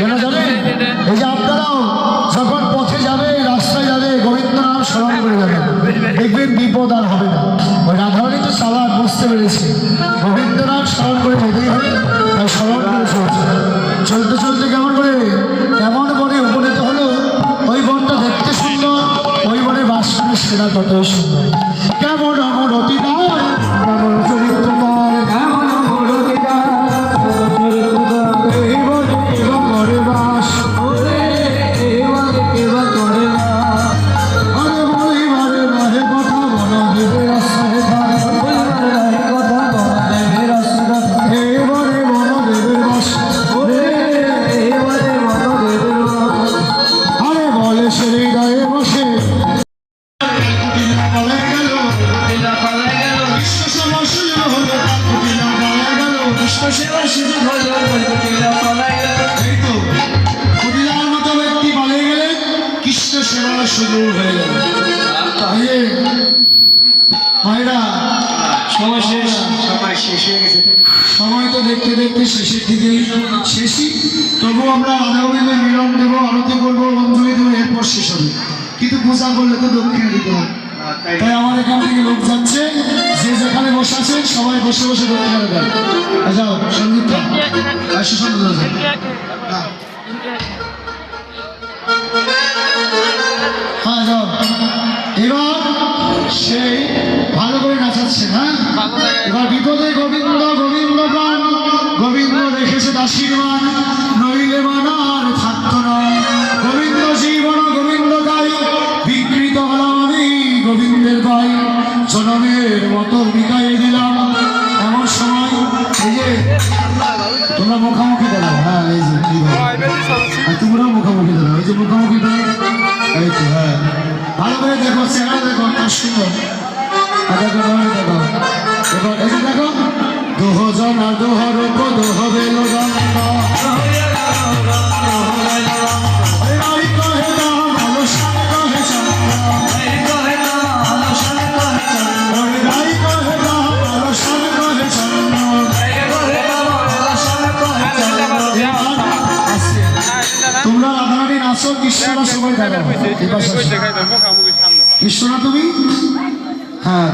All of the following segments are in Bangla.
কেন জানেন এই যে আপনারাও যখন পথে যাবে রাস্তায় যাবে গোবিন্দ নাম স্মরণ করে যাবেন দেখবেন বিপদ আর হবে না। ওই রাধারানী তো চালাক বুঝতে পেরেছে। গোবিন্দ নাম স্মরণ করে যেতেই হবে তাই স্মরণ করে চলছে। চলতে চলতে কেমন করে এমন বনে উপনীত হলো ওই বনটা দেখতে সুন্দর ওই বনে বাস সেরা ততই সুন্দর। কেমন আমার অতিদার কেমন হয়ে গেল তাহলে মায়েরা সময় শেষ। সময় শেষ হয়ে গেছে। সময় তো দেখতে দেখতে শেষের দিকে শেষই। তবু আমরা রাধা মিলন দেবো আরতি করব অঞ্জলি দেবো এরপর শেষ হবে। কিন্তু পূজা করলে তো দক্ষিণে দিতে হবে। তাই। আমার এখান থেকে লোক যাচ্ছে যে যেখানে বসে আছে সবাই বসে বসে দক্ষিণে দেয় যাও সংগীত আর সুসন্ধ এবার সেই ভালো করে নাচাচ্ছে হ্যাঁ? এবার বিপদে গোবিন্দ গোবিন্দ গান গোবিন্দ রেখেছে দাসীর মান দেখো এবার যে দেখো দোহ জন আর দোহ রূপ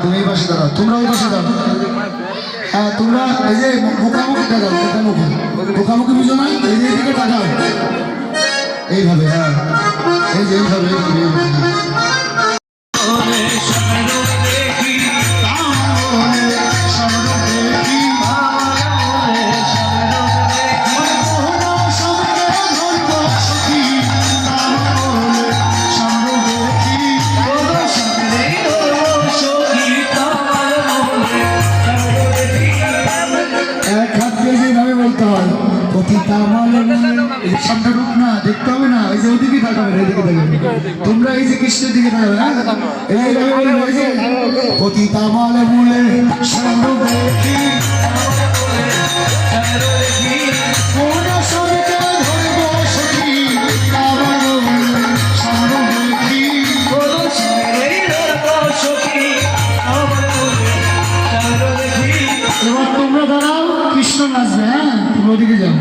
তুমি এই পাশে দাঁড়াও তোমরা ওই পাশে দাঁড়াও। হ্যাঁ তোমরা এই যে মুখামুখি দাঁড়াও মুখামুখি। মুখামুখি বুঝো না, এই যে এদিকে তাকাও। এইভাবে হ্যাঁ। এই যে এইভাবে এইভাবে। মালে আমার এবার তোমরা দাঁড়াও, কৃষ্ণ নাচবে হ্যাঁ? তোমরা ওদিকে যাও।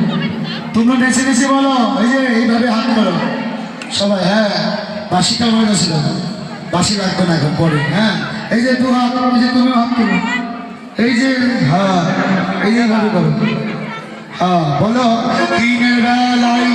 তোমরা নেচে নেচে বলো, এই এইভাবে হাত করো সবাই হ্যাঁ বাসিটা মনে ছিল বাসি রাখবে না এখন, পরে হ্যাঁ? এই যে দু হাত এই যে তুমি হাত করো এই যে হ্যাঁ এই যে এইভাবে করো হ্যাঁ বলো, দিনের বেলায়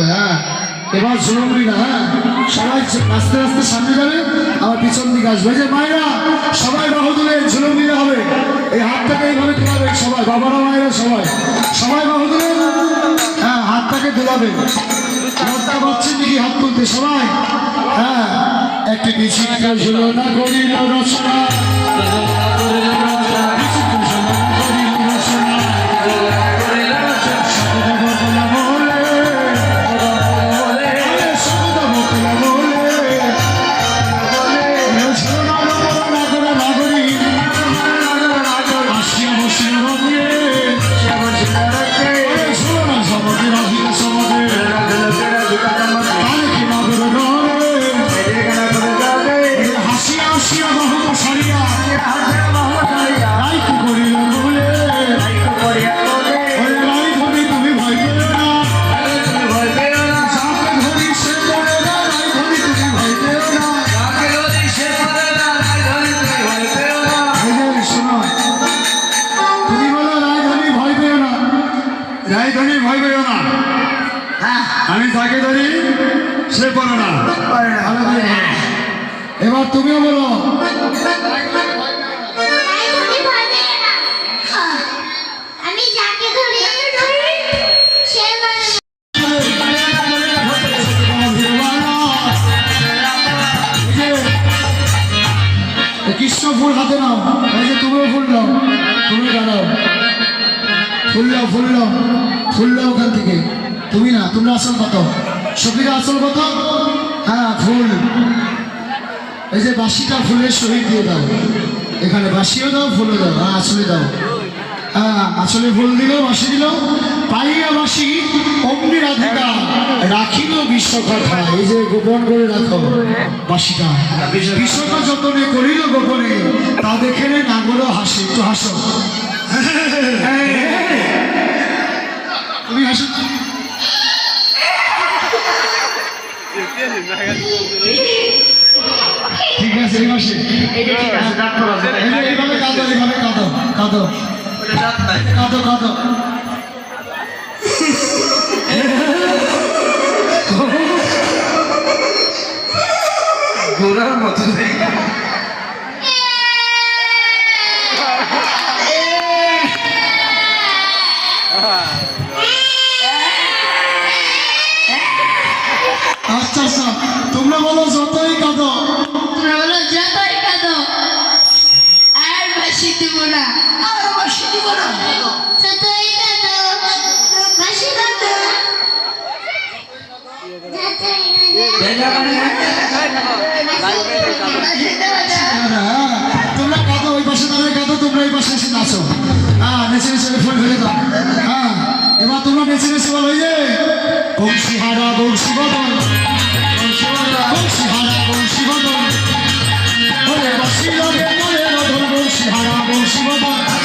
হয়ে? এবার ঝুলমুড়ি না হ্যাঁ? সবাই আস্তে আস্তে সামনে যাবে, আবার পিছন দিকে আসবে। যে মায়েরা, সবাই বাহু তুলে ঝুলমুড়ি হবে। এই হাতটাকে এইভাবে তোলাবে সবাই, বাবারা, মায়েরা, সবাই। সবাই বাহু তুলে হ্যাঁ হাতটাকে তোলাবে লজ্জা পাচ্ছেন নাকি হাত তুলতে, সবাই? হ্যাঁ একটি বিচিত্র ঝুলনা করিল রচনা। সে পড়ে না। এবার তুমিও বলো। কৃষ্ণ ফুল হাতে নাও। এই যে তুমিও ফুল নাও। তুমি দাঁড়াও। ফুল নাও ফুল নাও। ফুল নাও ওখান থেকে। তুমি না তোমরা আসল কত সফিরা আসল কথা? হ্যাঁ ফুল এই যে বাসিটা ফুলের শহীদ দিয়ে দাও। এখানে বাসিও দাও ফুলও দাও। হ্যাঁ আসলে দাও। হ্যাঁ আসলে ফুল দিল বাসি দিল পাইয়া বাসি অগ্নি রাধিকা, রাখিল বিশ্বকথা। এই যে গোপন করে রাখো বাসিটা বিশ্বকা যতনে করিল গোপনে, তা দেখে নাগর হাসে। একটু হাসো। তুমি হাসো। ঠিক আছে এই মাসে। এইভাবে কাঁদো এইভাবে কাঁদো কাঁদো। কাঁদো কাঁদো। ঘোড়ার মতো তোমরা কাঁদো, ওই পাশে দাঁড়িয়ে কাঁদো, তোমরা এই পাশে এসে নাচো। হ্যাঁ নেচে নেচে ফুল ফেলে দাও। হ্যাঁ এবার তোমরা নেচে নেচে বলো যে বংশী হারা বংশী বদল বংশী হারা বংশী বদল ওরে বাসি লাগে মরে বদল বংশী হারা বংশী বদল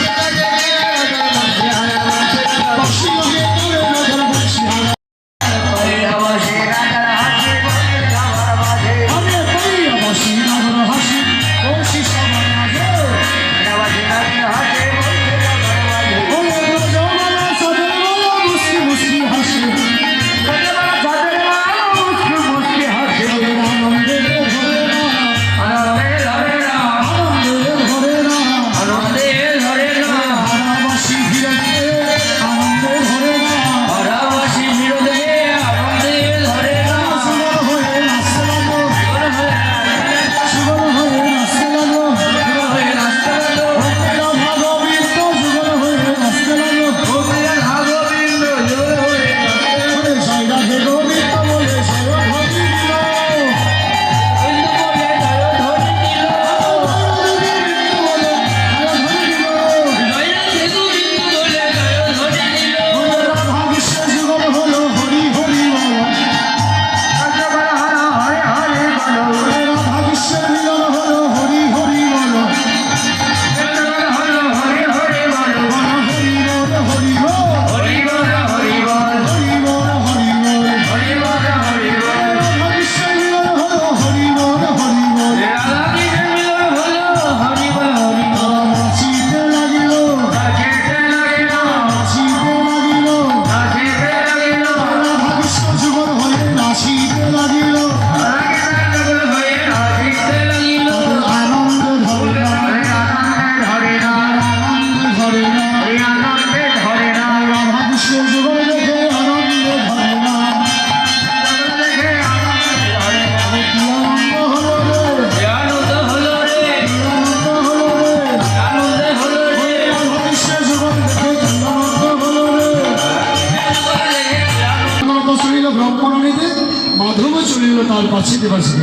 পারছি পারছি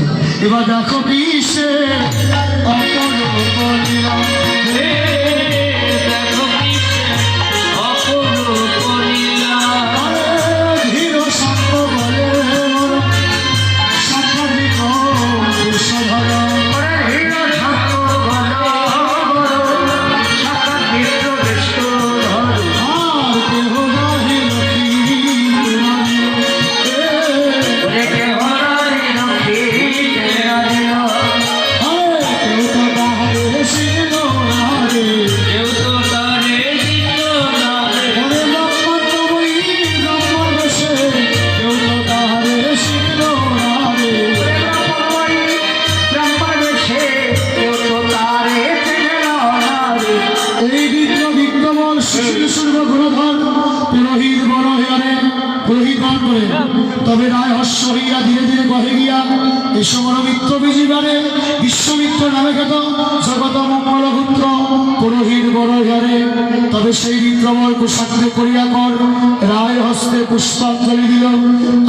এবার দেখো কিসে অপরূপ লীলা। বিশ্বমিত্র নামে খ্যাত জগত মঙ্গল পুত্র পুরোহিত বড় ঘরে তবে সেই বিক্রমর কুশাগ্রে করিয়া কর রায় হস্তে পুষ্পাঞ্জলি দিল।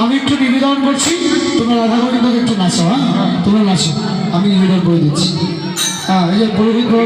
আমি একটু নিবেদন করছি, তোমরা রাধা গোবিন্দকে একটু নাচো হ্যাঁ? তোমরা নাচো। আমি নিবেদন করে দিচ্ছি। হ্যাঁ এই যে পুরোহিত বড়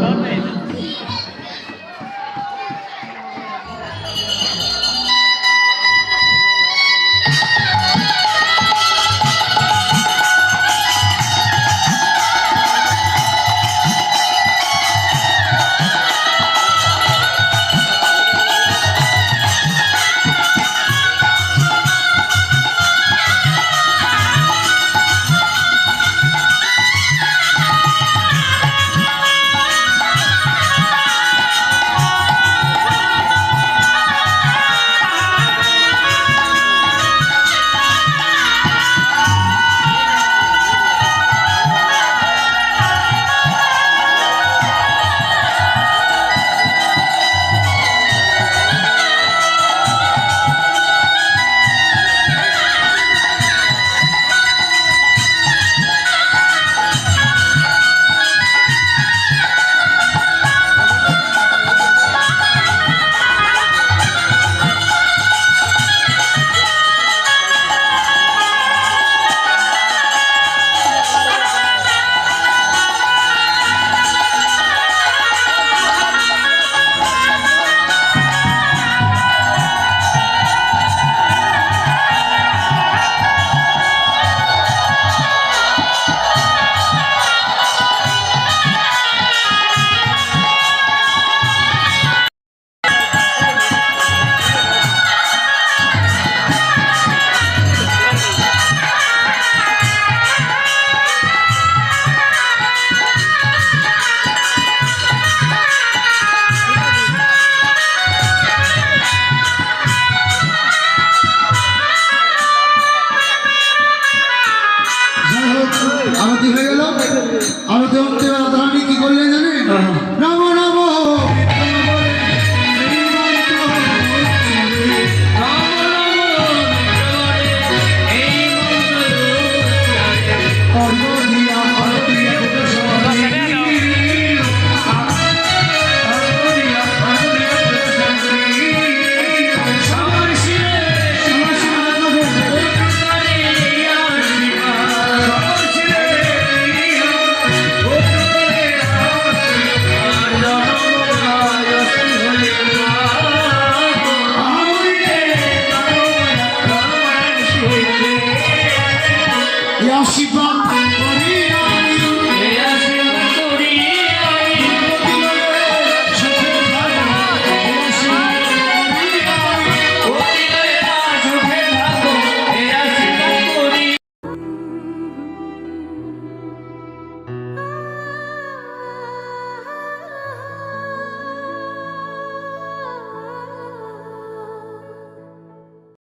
আরতি হয়ে গেল। আরতি হতে তারা কি করলে জানেন? হ্যাঁ, হ্যাঁ। না